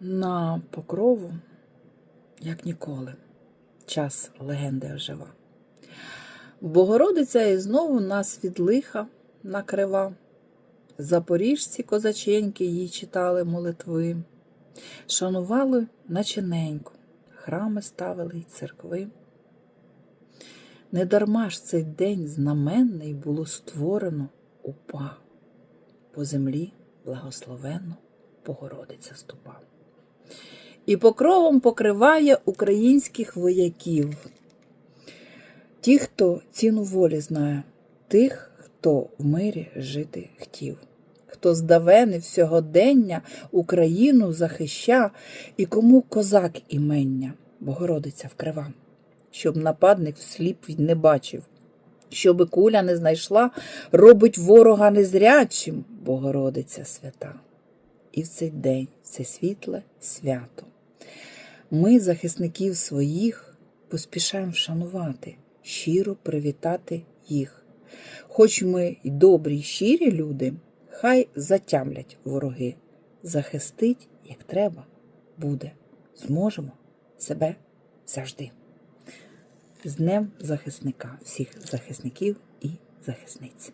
на покрову, як ніколи, час легенди ожива. Богородиця і знову нас від лиха накрива. Запоріжці козаченьки їй читали молитви, шанували начиненьку, храми ставили й церкви. Недарма ж цей день знаменний було створено упа. По землі благословенно Богородиця ступа. І покровом покриває українських вояків. Ті, хто ціну волі знає, тих, хто в мирі жити хотів, хто здавени всьогодення Україну захища, і кому козак імення, Богородиця вкрива, щоб нападник всліп не бачив, щоби куля не знайшла, робить ворога незрячим, Богородиця свята. І в цей день це світле свято. Ми, захисників своїх, поспішаємо вшанувати, щиро привітати їх. Хоч ми й добрі й щирі люди, хай затямлять вороги. Захистить, як треба, буде. Зможемо себе завжди. З Днем захисника, всіх захисників і захисниць.